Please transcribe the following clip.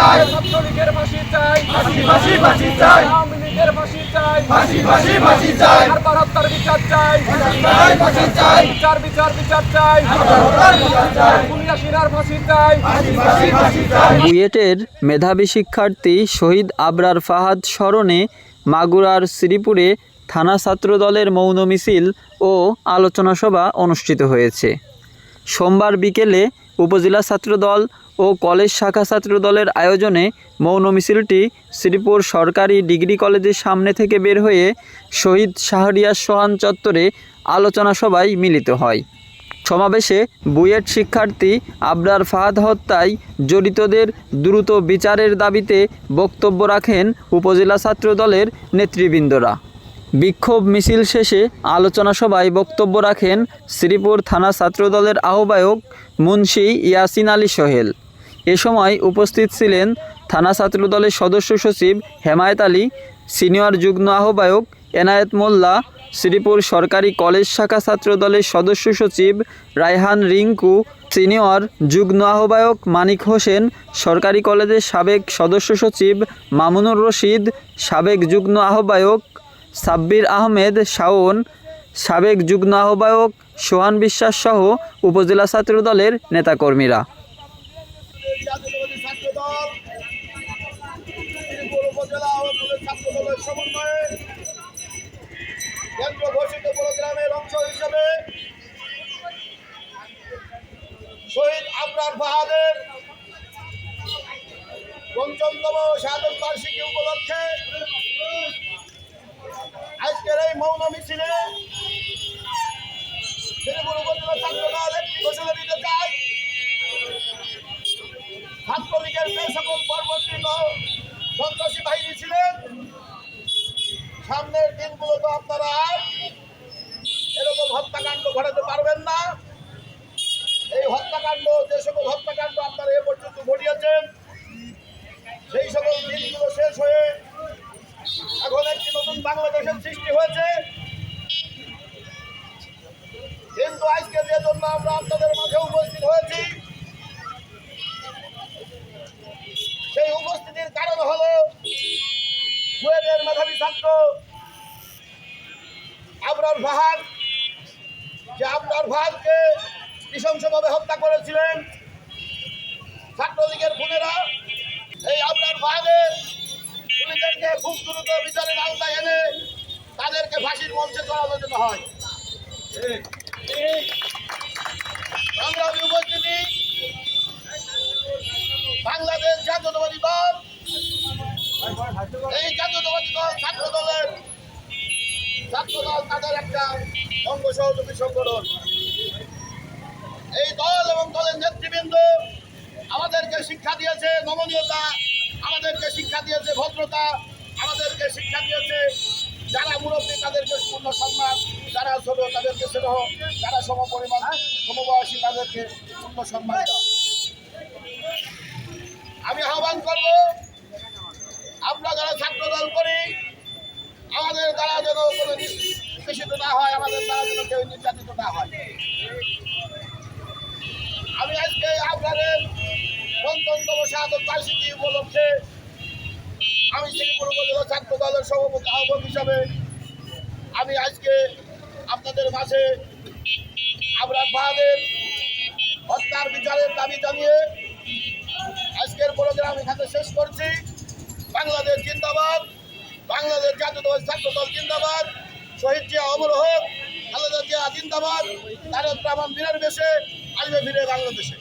চাই। ছাত্রলীগের ফাঁসি চাই। ফাঁসি ফাঁসি ফাঁসি চাই। আওয়ামী লীগের ফাঁসি চাই। ফাঁসি ফাঁসি ফাঁসি চাই। হারবার হত্যার বিচার চাই। চাই ফাঁসি চাই। বিচার বিচার বিচার চাই। পুলিয়া সিনার ফাঁসি চাই। ফাঁসি ফাঁসি ফাঁসি চাই। বুয়েটের মেধাবী শিক্ষার্থী শহীদ আবরার ফাহাদ স্মরণে মাগুরার শ্রীপুরে থানা ছাত্র দলের মৌন মিছিল ও আলোচনা সভা অনুষ্ঠিত হয়েছে। সোমবার বিকেলে উপজেলা ছাত্রদল ও কলেজ শাখা ছাত্রদলের আয়োজনে মৌন মিছিলটি শ্রীপুর সরকারি ডিগ্রি কলেজের সামনে থেকে বের হয়ে শহীদ শাহরিয়ার সোহান চত্বরে আলোচনা সভায় মিলিত হয়। সমাবেশে বুয়েট শিক্ষার্থী আবরার ফাহাদ হত্যায় জড়িতদের দ্রুত বিচারের দাবিতে বক্তব্য রাখেন উপজেলা ছাত্র দলের নেতৃবৃন্দরা। বিক্ষোভ মিছিল শেষে আলোচনা সভায় বক্তব্য রাখেন শ্রীপুর থানা ছাত্রদলের আহ্বায়ক মুন্সি ইয়াসিন আলী সোহেল। এ সময় উপস্থিত ছিলেন থানা ছাত্রদলের সদস্য সচিব হেমায়েত আলী, সিনিয়র যুগ্ম আহ্বায়ক এনায়েত মোল্লা, শ্রীপুর সরকারি কলেজ শাখা ছাত্রদলের সদস্য সচিব রায়হান রিঙ্কু, সিনিয়র যুগ্ম আহ্বায়ক মানিক হোসেন, সরকারি কলেজের সাবেক সদস্য সচিব মামুনুর রশিদ, সাবেক যুগ্ম আহ্বায়ক সাব্বির আহমেদ, শাওন, সাবেক যুগ্ম আহ্বায়ক, সোহান বিশ্বাস সহ উপজেলা নেতাকর্মীরা। ছাত্র দলের বাহাদের পঞ্চমতম শাহাদত বার্ষিকী উপলক্ষে সামনের দিনগুলোতে আপনারা আর এরকম হত্যাকাণ্ড ঘটাতে পারবেন না। এই হত্যাকাণ্ড, যে সকল হত্যাকাণ্ড আপনারা এ পর্যন্ত ঘটিয়েছেন, সেই সকল দিনগুলো শেষ হয়ে এখন একটি নতুন বাংলাদেশের সৃষ্টি হয়েছে। কিন্তু আজকে যে জন্য আমরা আপনাদের মাঝে উপস্থিত হয়েছি আবরার ফাহাদ যে আবরার ফাহাদকে নৃশংসভাবে হত্যা করেছিলেন, ছাত্রলীগের খুনেরা এই আবরার ফাহাদের খুনিদেরকে খুব দ্রুত বিচারের আওতায় এনে তাদেরকে ফাঁসির মঞ্চে চড়ানো যেতে হয়। সংগ্রামী উপস্থিতি, বাংলাদেশ জাতীয়তাবাদী দল, এই জাতীয়তাবাদী দল ছাত্র দলের ছাত্র দল তাদের একটা অঙ্গ সহযোগী সংগঠন। এই দল এবং দলের নেতৃবৃন্দ আমাদেরকে শিক্ষা দিয়েছে নমনীয়তা, আমাদেরকে শিক্ষা দিয়েছে ভদ্রতা, আমাদেরকে শিক্ষা দিয়েছে যারা মুরব্বী তাদেরকে পূর্ণ সম্মান, যারা ছোট তাদেরকে স্নেহ, যারা সমপরিমাণ, সমবয়সী তাদেরকে পূর্ণ সম্মান আমি আহ্বান করব আমরা যারা ছাত্র কোনো নিষ্পেষিত না হয়, আমাদের দ্বারা যেন কেউ না হয়। আমি আজকে আপনাদের পঞ্চমতম শাহাদত বার্ষিকী উপলক্ষে। আমি শ্রীপুর উপজেলা ছাত্র দলের সভাপতি, আহ্বায়ক হিসাবে আমি আজকে আপনাদের মাঝে আমরা বাহাদের হত্যার বিচারের দাবি জানিয়ে আজকের প্রোগ্রাম এখানে শেষ করছি। বাংলাদেশ জিন্দাবাদ। বাংলাদেশ জাতীয়তাবাদী ছাত্র দল জিন্দাবাদ। শহীদ জিয়া অমর হোক, খালেদা জিয়া জিন্দাবাদ। তারেক রহমান বীরের বেশে, আসবে ফিরে বাংলাদেশে।